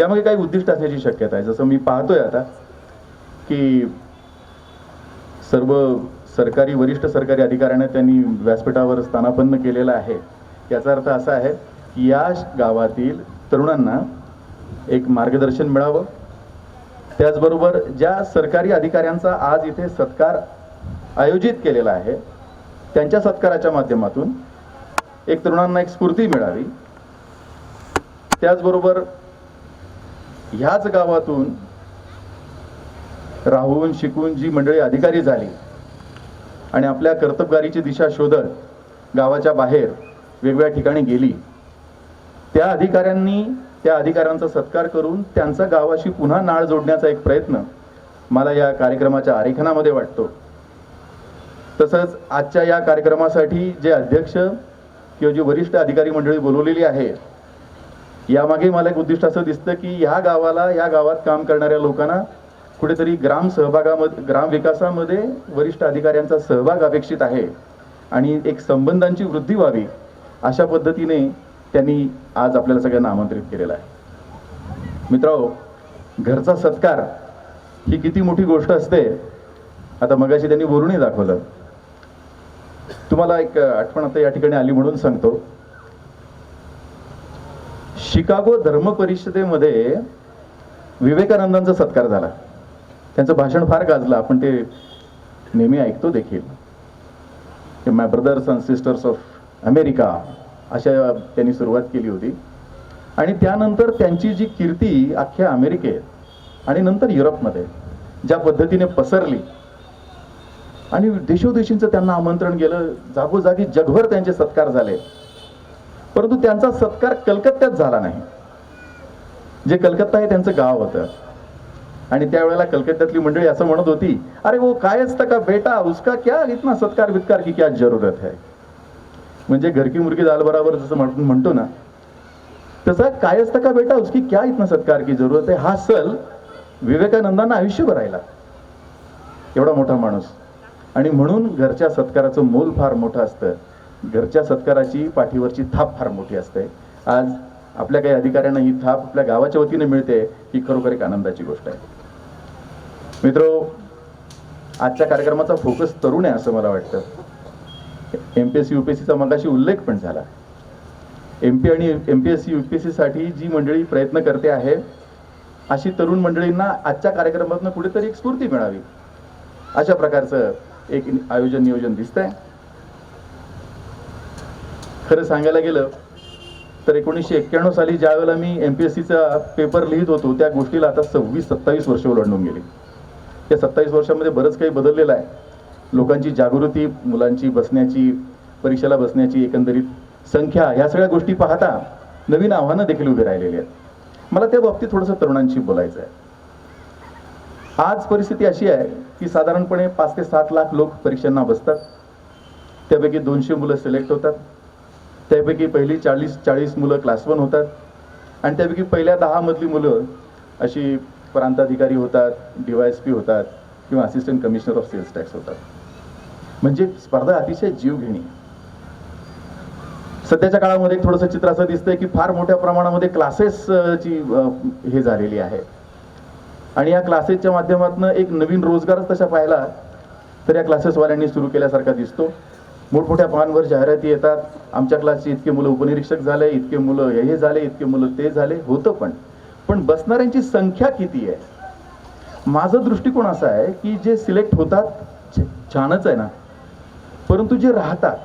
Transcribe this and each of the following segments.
यामागे काही उद्दिष्ट असण्याची शक्यता आहे. जसं मी पाहतोय आता की सर्व सरकारी वरिष्ठ सरकारी अधिकाऱ्यांना त्यांनी व्यासपीठावर स्थानापन्न केलेलं आहे. याचा अर्थ असा आहे की या गावातील तरुणांना एक मार्गदर्शन मिळावं. त्याचबरोबर ज्या सरकारी अधिकाऱ्यांचा आज इथे सत्कार आयोजित केलेला आहे त्यांच्या सत्काराच्या माध्यमातून एक तरुणांना एक स्फूर्ती मिळावी. त्याचबरोबर ह्याच गावातून राहून शिकून जी मंडळी अधिकारी झाली आणि आपल्या कर्तबगारीची दिशा शोधत गावाच्या बाहेर वेगवेगळ्या ठिकाणी गेली त्या अधिकाऱ्यांनी त्या अधिकाऱ्यांचा सत्कार करून त्यांचा गावाशी पुन्हा नाळ जोडण्याचा एक प्रयत्न मला या कार्यक्रमाच्या आरेखनामध्ये वाटतो. तसंच आजच्या या कार्यक्रमासाठी जे अध्यक्ष किंवा जी वरिष्ठ अधिकारी मंडळी बोलवलेली आहे यामागे मला एक उद्दिष्ट असं दिसतं की ह्या गावाला या गावात काम करणाऱ्या लोकांना कुठेतरी ग्राम सहभागामध्ये ग्राम विकासामध्ये वरिष्ठ अधिकाऱ्यांचा सहभाग अपेक्षित आहे आणि एक संबंधांची वृद्धी व्हावी अशा पद्धतीने त्यांनी आज आपल्याला सगळ्यांना आमंत्रित केलेलं आहे. मित्रांनो घरचा सत्कार ही किती मोठी गोष्ट असते आता मगाशी त्यांनी बोलूनही दाखवलं. तुम्हाला एक आठवण आता या ठिकाणी आली म्हणून सांगतो. शिकागो धर्म परिषदेमध्ये विवेकानंदांचा सत्कार झाला. त्यांचं भाषण फार गाजलं. आपण ते नेहमी ऐकतो देखील. My brothers and sisters of America अशा त्यांनी सुरुवात केली होती. आणि त्यानंतर त्यांची जी कीर्ती अख्ख्या अमेरिकेत आणि नंतर युरोपमध्ये ज्या पद्धतीने पसरली. आणि देशोदेशींचं त्यांना आमंत्रण गेलं. जागोजागी जगभर त्यांचे सत्कार झाले. परंतु त्यांचा सत्कार कलकत्त्यात झाला नाही. जे कलकत्ता हे त्यांचं गाव होतं. आणि त्यावेळेला कलकत्त्यातली मंडळी असं म्हणत होती अरे वो कायच का बेटा उसका क्या इतना सत्कार वित्कार की क्या जरूरत है? म्हणजे घरकी मुर्गी दाल बराबर जसं म्हणतो ना तसा कायच का बेटा उसकी क्या इतना सत्कार की जरूरत आहे हा सल विवेकानंदांना आयुष्यभर राहिला. एवढा मोठा माणूस. आणि म्हणून घरच्या सत्काराचं मोल फार मोठं असतं. घरच्या सत्काराची पाठीवरची थाप फार मोठी असते. आज आपल्या काही अधिकाऱ्यांना ही थाप आपल्या गावाच्या वतीने मिळते ही खरोखर एक आनंदाची गोष्ट आहे. मित्रो आजच्या कार्यक्रमाचा फोकस तरुण आहे असं मला वाटतं. M P S C U P S सीचा मगाशी उल्लेख पण झाला. एम पी आणि M P S C U P S सीसाठी जी मंडळी प्रयत्न करते आहे अशी तरुण मंडळींना आजच्या कार्यक्रमातून कुठेतरी एक स्फूर्ती मिळावी. अशा प्रकारचं एक आयोजन नियोजन दिसतंय. खरं सांगायला गेलं तर एकोणीसशे एक्क्याण्णव साली ज्या वेळेला मी एम पी एस सीचा पेपर लिहित होतो त्या गोष्टीला आता सव्वीस सत्तावीस वर्ष ओलांडून गेली. या सत्तावीस वर्षामध्ये बरंच काही बदललेलं आहे. लोकांची जागृती मुलांची बसण्याची परीक्षेला बसण्याची एकंदरीत संख्या ह्या सगळ्या गोष्टी पाहता नवीन आव्हानं देखील उभी राहिलेली आहेत. मला त्या बाबतीत थोडंसं तरुणांशी बोलायचं आहे. आज परिस्थिती अशी आहे की साधारणपणे पाच ते सात लाख लोक परीक्षांना बसतात. त्यापैकी दोनशे मुलं सिलेक्ट होतात. त्यापैकी पहिली चाळीस चाळीस मुलं क्लास वन होतात. आणि त्यापैकी पहिल्या दहा मधली मुलं अशी प्रांताधिकारी होतात डी वाय एस पी होतात किंवा assistant commissioner of sales tax होतात. म्हणजे स्पर्धा अतिशय जीवघेणी. सध्याच्या काळामध्ये एक थोडंसं चित्र असं दिसतंय की फार मोठ्या प्रमाणामध्ये क्लासेस ची हे झालेली आहे. आणि या क्लासेसच्या माध्यमातून एक नवीन रोजगारच तशा पाहिला तर या क्लासेसवाल्यांनी सुरू केल्यासारखा दिसतो. मोठमोठ्या पानांवर जाहिराती येतात. आमच्या क्लासची इतके मुलं उपनिरीक्षक झाले इतके मुलं हे झाले इतके मुलं ते झाले. होतं पण. पण बसणाऱ्यांची संख्या किती आहे? माझा दृष्टिकोन असा आहे की जे सिलेक्ट होतात छ- छानच आहे ना. परंतु जे राहतात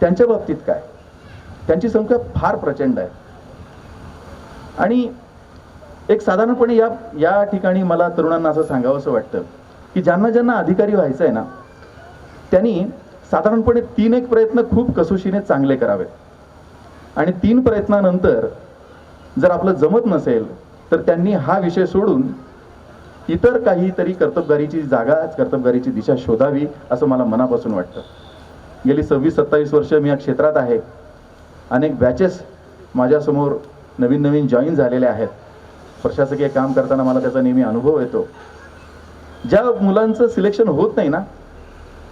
त्यांच्या बाबतीत काय? त्यांची संख्या फार प्रचंड आहे. आणि एक साधारणपणे या या ठिकाणी मला तरुणांना असं सांगावं असं वाटतं की ज्यांना ज्यांना अधिकारी व्हायचं आहे ना त्यांनी साधारणपणे तीन एक प्रयत्न खूप कसोशीने चांगले करावेत. आणि तीन प्रयत्नानंतर जर आपलं जमत नसेल तर त्यांनी हा विषय सोडून इतर काहीतरी कर्तबगारीची जागा कर्तबगारीची दिशा शोधावी असं मला मनापासून वाटतं. गेली सव्वीस सत्तावीस वर्ष मी या क्षेत्रात आहे. अनेक बॅचेस माझ्यासमोर नवीन नवीन जॉईन झालेले आहेत. प्रशासकीय काम करताना मला त्याचा नेहमी अनुभव येतो. ज्या मुलांचं सिलेक्शन होत नाही ना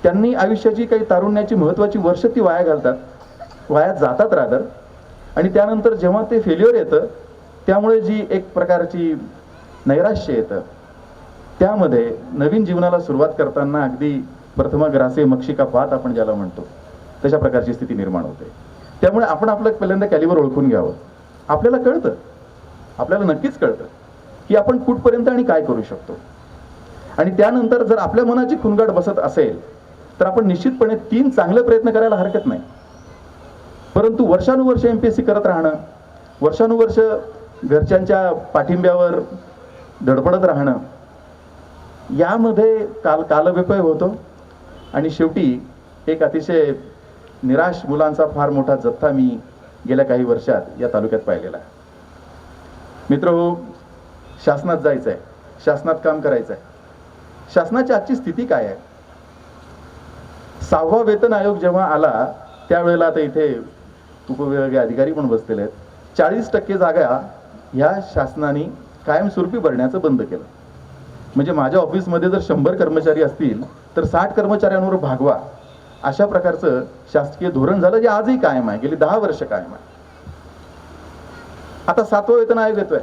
त्यांनी आयुष्याची काही तारुण्याची महत्त्वाची वर्ष ती वाया घालतात. वाया जातात रादर आणि त्यानंतर जेव्हा ते फेल्युअर येतं त्यामुळे जी एक प्रकारची नैराश्य येतं. त्यामध्ये नवीन जीवनाला सुरुवात करताना अगदी प्रथमग्रासे मक्षिका पात आपण ज्याला म्हणतो तशा प्रकारची स्थिती निर्माण होते. त्यामुळे आपण आपलं पहिल्यांदा कॅलिबर ओळखून घ्यावं. आपल्याला कळतं. आपल्याला नक्कीच कळतं की आपण कुठपर्यंत आणि काय करू शकतो. आणि त्यानंतर जर आपल्या मनाची खुणगाट बसत असेल तर आपण निश्चितपणे तीन चांगले प्रयत्न करायला हरकत नाही. परंतु वर्षानुवर्ष एम पी एस सी करत राहणं वर्षानुवर्ष घरच्यांच्या पाठिंब्यावर धडपडत राहणं यामध्ये काल कालव्यपय होतो आणि शेवटी एक अतिशय निराश मुलांचा फार मोठा जथ्था मी गेल्या काही वर्षात या तालुक्यात पाहिलेला आहे. मित्र हो शासनात जायचं आहे शासनात काम करायचं आहे शासनाची आजची स्थिती काय आहे? सहावा वेतन आयोग जेव्हा आला त्यावेळेला आता इथे उपविभागीय अधिकारी पण बसलेले आहेत. चाळीस टक्के जागा ह्या शासनाने कायमस्वरूपी भरण्याचं बंद केलं. म्हणजे माझ्या ऑफिसमध्ये जर शंभर कर्मचारी असतील तर साठ कर्मचाऱ्यांवर भागवा. अशा प्रकारचं शासकीय धोरण झालं जे आजही कायम आहे. गेली दहा वर्ष कायम आहे. आता सातवा वेतन आयोग येतोय.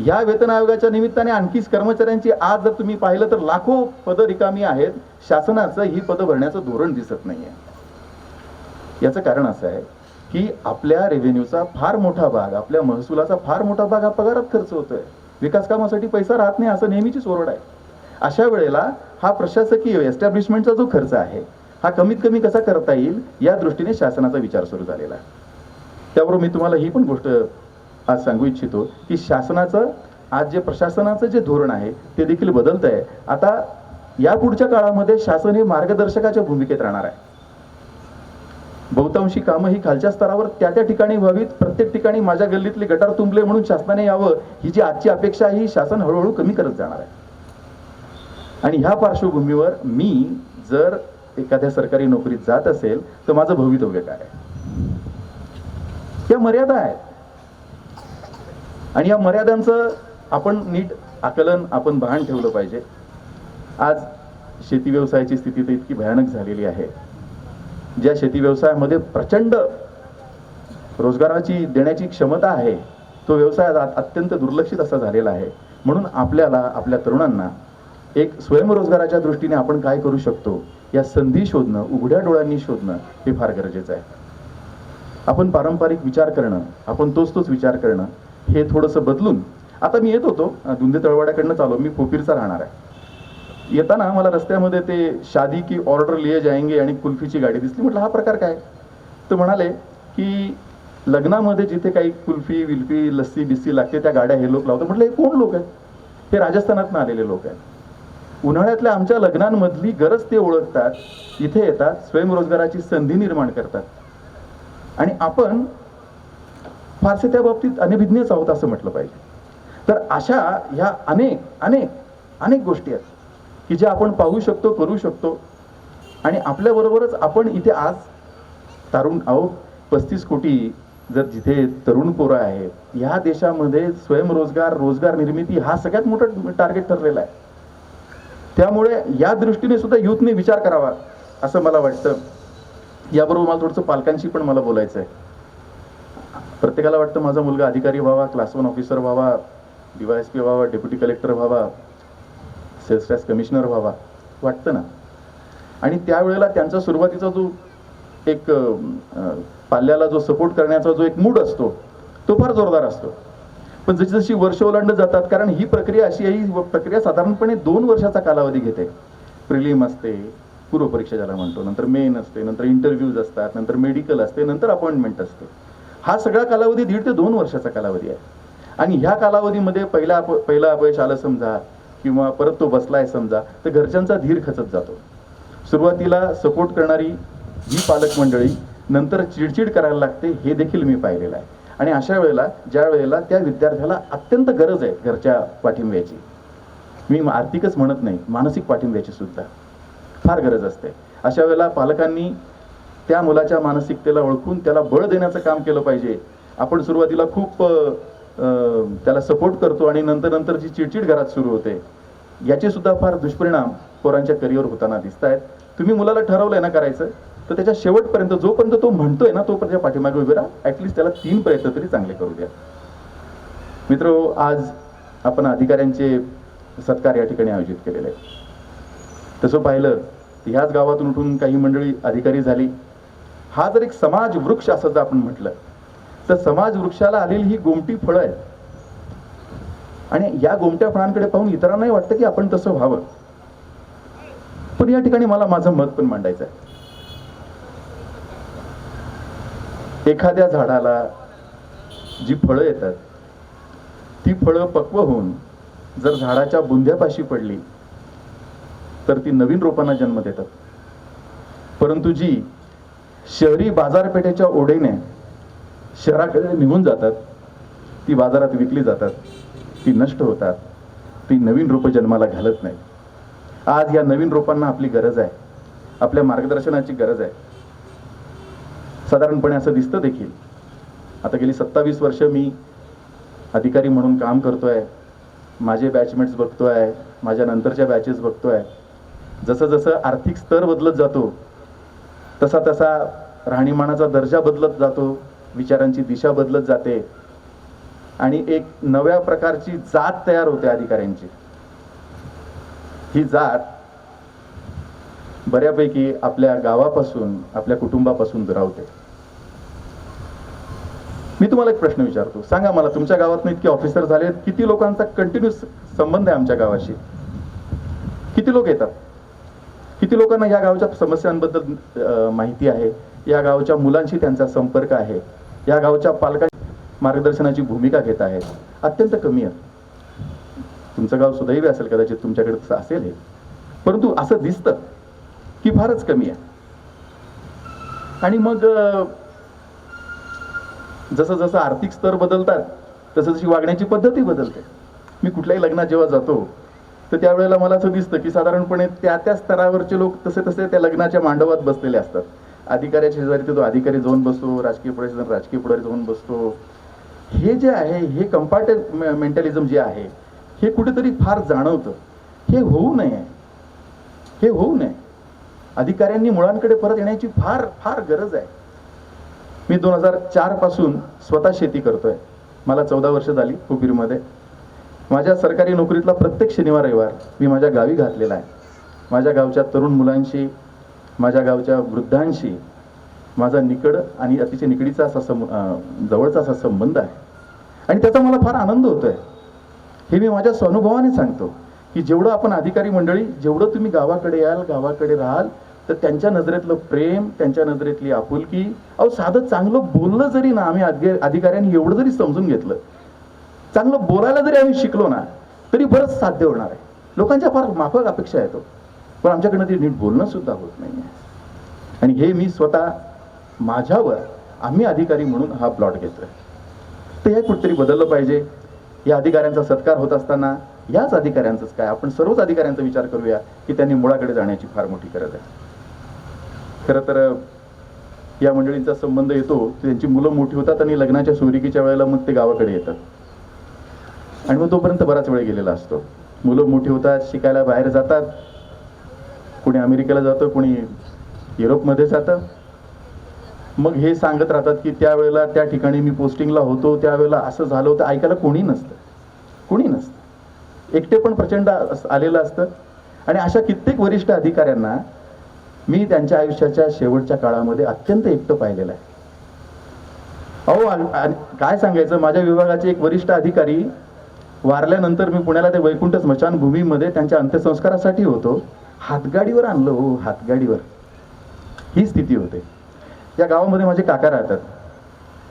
या वेतन आयोगाच्या निमित्ताने आणखीच कर्मचाऱ्यांची आज जर तुम्ही पाहिलं तर लाखो पदं रिकामी आहेत. शासनाचं ही पदं भरण्याचं धोरण दिसत नाहीये. याचं कारण असं आहे की आपल्या रेव्हेन्यूचा फार मोठा भाग आपल्या महसुलाचा फार मोठा भाग हा पगारात खर्च होतोय. विकास कामासाठी पैसा राहत नाही असं नेहमीचीच ओरड आहे. अशा वेळेला हा प्रशासकीय एस्टॅब्लिशमेंटचा जो खर्च आहे हा कमीत कमी कसा करता येईल या दृष्टीने शासनाचा विचार सुरू झालेला आहे. त्याबरोबर मी तुम्हाला ही पण गोष्ट आज सांगू इच्छितो की शासनाचं आज जे प्रशासनाचं जे धोरण आहे ते देखील बदलत आहे आता या पुढच्या काळामध्ये शासन हे मार्गदर्शकाच्या भूमिकेत राहणार आहे. बहुतांशी कामं ही खालच्या स्तरावर त्या त्या ठिकाणी व्हावीत प्रत्येक ठिकाणी माझ्या गल्लीतले गटार तुंबले म्हणून शासनाने यावं ही जी आजची अपेक्षा आहे ही शासन हळूहळू कमी करत जाणार आहे. आणि ह्या पार्श्वभूमीवर मी जर एखाद्या सरकारी नोकरीत जात असेल तर माझं भवितव्य काय आहे? या मर्यादा आहेत. आणि या मर्यादांचं आपण नीट आकलन आपण भान ठेवलं पाहिजे. आज शेती व्यवसायाची स्थिती तर इतकी भयानक झालेली आहे. ज्या शेती व्यवसायामध्ये प्रचंड रोजगाराची देण्याची क्षमता आहे तो व्यवसाय अत्यंत दुर्लक्षित असा झालेला आहे. म्हणून आपल्याला आपल्या तरुणांना एक स्वयंरोजगाराच्या दृष्टीने आपण काय करू शकतो या संधी शोधणं उघड्या डोळ्यांनी शोधणं हे फार गरजेचं आहे. आपण पारंपरिक विचार करणं आपण तोच तोच विचार करणं हे थोडंसं बदलून आता मी येत होतो धुंदे दुंदे तळवाड्याकडनं चालू मी फोपीरचा राहणार आहे. येताना मला रस्त्यामध्ये ते शादी की ऑर्डर लिहे जाएंगे आणि कुल्फीची गाडी दिसली म्हटलं हा प्रकार काय? तर म्हणाले की लग्नामध्ये जिथे काही कुल्फी विल्फी लस्सी बिस्सी लागते त्या गाड्या हे लोक लावतात. म्हटलं हे कोण लोक आहेत? हे राजस्थानातनं आलेले लोक आहेत. उन्हाळ्यातल्या आमच्या लग्नांमधली गरज ते ओळखतात इथे येतात स्वयंरोजगाराची संधी निर्माण करतात. आणि आपण फारसे त्या बाबतीत अनभिज्ञच आहोत असं म्हटलं पाहिजे. तर अशा ह्या अनेक अनेक अनेक गोष्टी आहेत की ज्या आपण पाहू शकतो करू शकतो आणि आपल्याबरोबरच आपण इथे आज तारुण अहो पस्तीस कोटी जर जिथे तरुण पोरं आहेत ह्या देशामध्ये स्वयंरोजगार रोजगार निर्मिती हा सगळ्यात मोठा टार्गेट ठरलेला आहे. त्यामुळे या दृष्टीने सुद्धा युथने विचार करावा असं मला वाटतं. याबरोबर मला थोडंसं पालकांशी पण मला बोलायचं आहे प्रत्येकाला वाटतं माझा मुलगा अधिकारी व्हावा क्लास वन ऑफिसर व्हावा डीवाय एस पी व्हावा डेप्युटी कलेक्टर व्हावा सेल्स टॅक्स कमिशनर व्हावा वाटतं ना? आणि त्यावेळेला त्यांचा सुरुवातीचा जो एक पाल्याला जो सपोर्ट करण्याचा जो एक मूड असतो तो फार जोरदार असतो. पण जशी जशी वर्ष ओलांडत जातात कारण ही प्रक्रिया अशी आहे ही प्रक्रिया साधारणपणे दोन वर्षाचा कालावधी घेते. प्रिलिम असते पूर्वपरीक्षा ज्याला म्हणतो नंतर मेन असते नंतर इंटरव्ह्यूज असतात नंतर मेडिकल असते नंतर अपॉइंटमेंट असते. हा सगळा कालावधी दीड ते दोन वर्षाचा कालावधी आहे. आणि ह्या कालावधीमध्ये पहिला अप पहिला अपयश आलं समजा किंवा परत तो बसलाय समजा तर घरच्यांचा धीर खचत जातो. सुरुवातीला सपोर्ट करणारी ही पालक मंडळी नंतर चिडचिड करायला लागते हे देखील मी पाहिलेलं आहे. आणि अशा वेळेला ज्या वेळेला त्या विद्यार्थ्याला अत्यंत गरज आहे घरच्या पाठिंब्याची. मी आर्थिकच म्हणत नाही मानसिक पाठिंब्याची सुद्धा. फार गरज असते. अशा वेळेला पालकांनी त्या मुलाच्या मानसिकतेला ओळखून त्याला बळ देण्याचं काम केलं पाहिजे. आपण सुरुवातीला खूप त्याला सपोर्ट करतो आणि नंतर नंतर जी चिडचिड घरात सुरू होते याचे सुद्धा फार दुष्परिणाम पोरांच्या करिअर होताना दिसत आहेत तुम्ही मुलाला ठरवलंय ना करायचं तर त्याच्या शेवटपर्यंत जोपर्यंत तो म्हणतोय ना तोपर्यंत पाठीमागे उभे राहा. ऍटलिस्ट त्याला तीन प्रयत्न तरी चांगले करू द्या. मित्र आज आपण अधिकाऱ्यांचे सत्कार या ठिकाणी आयोजित केलेले आहे तसं पाहिलं तर ह्याच गावातून उठून काही मंडळी अधिकारी झाली. हा जर एक समाज वृक्ष असं जर आपण म्हटलं तर समाज वृक्षाला आलेली ही गोमटी फळं आहेत. आणि या गोमट्या फळांकडे पाहून इतरांनाही वाटतं की आपण तसं व्हावं. पण या ठिकाणी मला माझं मत पण मांडायचं आहे. एखाद्या झाडाला जी फळं येतात ती फळं पक्व होऊन जर झाडाच्या बुंध्यापाशी पडली तर ती नवीन रोपांना जन्म देतात. परंतु जी शहरी बाजारपेठेच्या ओढेने शहराकडे निघून जातात. ती बाजारात विकली जातात. ती नष्ट होतात. ती नवीन रोपं जन्माला घालत नाही आज या नवीन रोपांना आपली गरज आहे. आपल्या मार्गदर्शनाची गरज आहे. साधारणपणे असं दिसतं देखील. आता गेली सत्तावीस वर्ष मी अधिकारी म्हणून काम करतोय. माझे बॅचमेट्स बघतोय. माझ्या नंतरच्या बॅचेस बघतोय. जसं जसं आर्थिक स्तर बदलत जातो तसा तसा राहणीमानाचा दर्जा बदलत जातो विचारांची दिशा बदलत जाते. आणि एक नव्या प्रकारची जात तयार होते अधिकाऱ्यांची. ही जात बऱ्यापैकी आपल्या गावापासून आपल्या कुटुंबापासून दुरावते. मी तुम्हाला एक प्रश्न विचारतो. सांगा मला तुमच्या गावातून इतके ऑफिसर झाले किती लोकांचा कंटिन्युअस संबंध आहे आमच्या गावाशी? किती लोक येतात? किती लोकांना या गावच्या समस्यांबद्दल माहिती आहे? या गावच्या मुलांशी त्यांचा संपर्क आहे. या गावच्या पालकांची मार्गदर्शनाची भूमिका घेत आहेत अत्यंत कमी आहे. तुमचं गाव सुदैवी असेल कदाचित तुमच्याकडे तसं असेल हे. परंतु असं दिसतं की फारच कमी आहे. आणि मग जसं जसं आर्थिक स्तर बदलतात तसं जशी वागण्याची पद्धती बदलते. मी कुठल्याही लग्नात जेव्हा जातो तर त्यावेळेला मला असं दिसतं की साधारणपणे त्या त्या स्तरावरचे लोक तसे तसे त्या लग्नाच्या मांडवात बसलेले असतात. अधिकाऱ्याच्या शेजारी तो अधिकारी जाऊन बसतो राजकीय पुढे राजकीय पुढारी जाऊन बसतो. हे जे आहे हे कम्पार्ट मेंटॅलिझम जे आहे हे कुठेतरी फार जाणवतं. हे होऊ नये. हे होऊ नये. अधिकाऱ्यांनी मुळांकडे परत येण्याची फार फार गरज आहे. मी दोन हजार चारपासून स्वतः शेती करतोय. मला चौदा वर्ष झाली कुपीरमध्ये. माझ्या सरकारी नोकरीतला प्रत्येक शनिवार रविवार मी माझ्या गावी घातलेला आहे. माझ्या गावच्या तरुण मुलांशी माझ्या गावच्या वृद्धांशी माझा निकड आणि अतिशय निकडीचा असा सम जवळचा असा संबंध आहे. आणि त्याचा मला फार आनंद होतोय. हे मी माझ्या स्वानुभवाने सांगतो की जेवढं आपण अधिकारी मंडळी जेवढं तुम्ही गावाकडे याल गावाकडे राहाल तर त्यांच्या नजरेतलं प्रेम त्यांच्या नजरेतली आपुलकी अहो साधं चांगलं बोललं जरी ना आम्ही अधिकाऱ्यांनी एवढं जरी समजून घेतलं चांगलं बोलायला जरी आम्ही शिकलो ना तरी बरंच साध्य होणार आहे. लोकांच्या फार माफक अपेक्षा येतो. पण आमच्याकडनं ते नीट बोलणं सुद्धा होत नाही आहे आणि हे मी स्वतः माझ्यावर आम्ही अधिकारी म्हणून हा प्लॉट घेतोय. तर हे कुठेतरी बदललं पाहिजे. या अधिकाऱ्यांचा सत्कार होत असताना याच अधिकाऱ्यांचंच काय? आपण सर्वच अधिकाऱ्यांचा विचार करूया की त्यांनी मुळाकडे जाण्याची फार मोठी गरज आहे. खरं तर या मंडळींचा संबंध येतो. त्यांची मुलं मोठी होतात आणि लग्नाच्या सोयरिकीच्या वेळेला मग ते गावाकडे येतात. आणि मग तोपर्यंत बराच वेळ गेलेला असतो. मुलं मोठी होतात शिकायला बाहेर जातात. कोणी अमेरिकेला जातं कोणी युरोपमध्ये जातं. मग हे सांगत राहतात की त्यावेळेला त्या ठिकाणी मी पोस्टिंगला होतो त्यावेळेला असं झालं होतं. ऐकायला कोणी नसतं. कोणी नसतं. एकटे पण प्रचंड आलेलं असतं. आणि अशा कित्येक वरिष्ठ अधिकाऱ्यांना मी त्यांच्या आयुष्याच्या शेवटच्या काळामध्ये अत्यंत एकटं पाहिलेलं आहे. अहो आणि काय सांगायचं? माझ्या विभागाचे एक वरिष्ठ अधिकारी वारल्यानंतर मी पुण्याला ते वैकुंठ स्मशानभूमीमध्ये त्यांच्या अंत्यसंस्कारासाठी होतो. हातगाडीवर आणलं हो हातगाडीवर. ही स्थिती होते. या गावामध्ये माझे काका राहतात.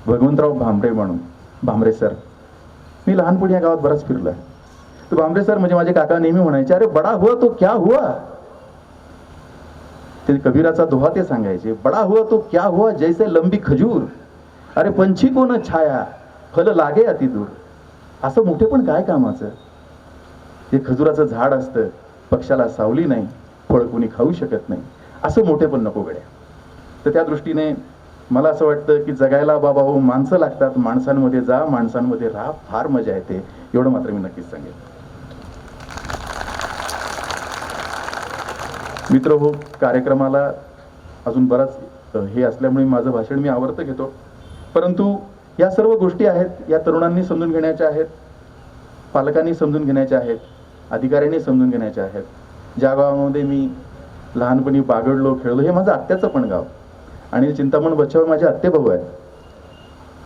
भगवंतराव भांबरे म्हणून. भांबरे सर. मी लहानपणी या गावात बराच फिरलोय तर भांबरे सर म्हणजे माझे काका नेहमी म्हणायचे अरे बडा हुआ तो क्या हुआ? ते कबीराचा दोहा ते सांगायचे बडा हुआ तो क्या हुआ? जैसे लंबी खजूर. अरे पंछी कोण छाया फल लागे अति दूर. असं मोठे पण काय कामाचं? हे खजुराचं झाड असतं पक्षाला सावली नाही फळ कोणी खाऊ शकत नाही असं मोठे पण नको गड्या. तर त्या दृष्टीने मला असं वाटतं की जगायला बाबा हो माणसं लागतात माणसांमध्ये जा माणसांमध्ये राहा फार मजा येते एवढं मात्र मी नक्कीच सांगेन. मित्र हो कार्यक्रमाला अजून बराच हे असल्यामुळे माझं भाषण मी आवर्त घेतो. परंतु या सर्व गोष्टी आहेत. या तरुणांनी समजून घेण्याच्या आहेत. पालकांनी समजून घेण्याच्या आहेत. अधिकाऱ्यांनी समजून घेण्याच्या आहेत. ज्या गावामध्ये मी लहानपणी बागडलो खेळलो हे माझं आत्याचं पण गाव. आणि चिंतामण बच्चावर माझे आत्ते भाऊ आहेत.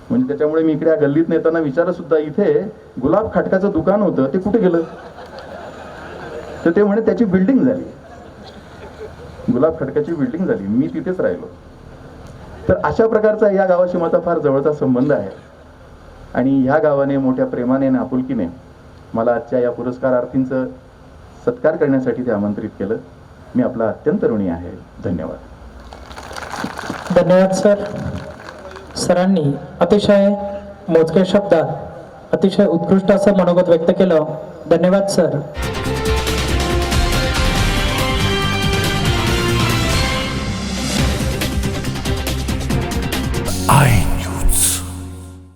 म्हणजे त्याच्यामुळे मी इकडे या गल्लीत नेताना विचारलं सुद्धा इथे गुलाब खाटकाचं दुकान होतं ते कुठे गेलं? तर ते म्हणे त्याची बिल्डिंग झाली. गुलाब खडकाची बिल्डिंग झाली. मी तिथेच राहिलो. तर अशा प्रकारचा या गावाशी माझा फार जवळचा संबंध आहे. आणि ह्या गावाने मोठ्या प्रेमाने आणि आपुलकीने मला आजच्या या पुरस्कारार्थींचं सत्कार करण्यासाठी ते आमंत्रित केलं. मी आपला अत्यंत ऋणी आहे. धन्यवाद. धन्यवाद सर. सरांनी अतिशय मोजक्या शब्दात अतिशय उत्कृष्ट असं मनोगत व्यक्त केलं. धन्यवाद सर.